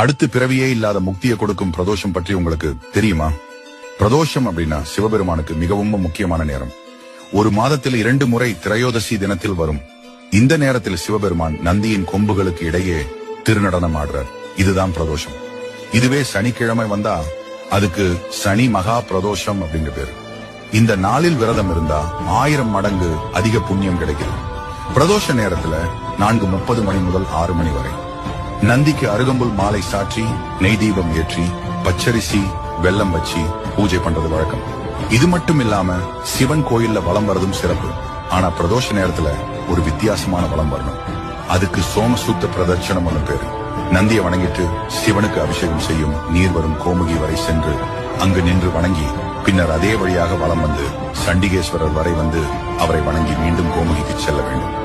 அடுத்து பிறவியே இல்லாத முக்தியை கொடுக்கும் பிரதோஷம் பற்றி உங்களுக்கு தெரியுமா? பிரதோஷம் அப்படின்னா சிவபெருமானுக்கு மிகவும் முக்கியமான நேரம். ஒரு மாதத்தில் இரண்டு முறை திரையோதசி தினத்தில் வரும். இந்த நேரத்தில் சிவபெருமான் நந்தியின் கொம்புகளுக்கு இடையே திருநடனம் ஆடுறார். இதுதான் பிரதோஷம். இதுவே சனிக்கிழமை வந்தா அதுக்கு சனி மகா பிரதோஷம் அப்படிங்கிற பேரு. இந்த நாளில் விரதம் இருந்தா ஆயிரம் மடங்கு அதிக புண்ணியம் கிடைக்கிறது பிரதோஷ நேரத்துல நான்கு முப்பது மணி முதல் ஆறு மணி வரை. நந்திக்கு அருகம்புல் மாலை சாற்றி நெய் தீபம் ஏற்றி பச்சரிசி வெள்ளம் வச்சு பூஜை பண்றது வழக்கம். இது மட்டும் இல்லாம சிவன் கோயில்ல வலம் வரதும் சிறப்பு. ஆனா பிரதோஷ நேரத்துல ஒரு வித்தியாசமான வலம் வரணும். அதுக்கு சோமசூத்த பிரதட்சணம் பேரு. நந்தியை வணங்கிட்டு சிவனுக்கு அபிஷேகம் செய்யும் நீர் வரும் கோமுகி வரை சென்று அங்கு நின்று வணங்கி பின்னர் அதே வழியாக வலம் வந்து சண்டிகேஸ்வரர் வரை வந்து அவரை வணங்கி மீண்டும் கோமுகிக்கு செல்ல வேண்டும்.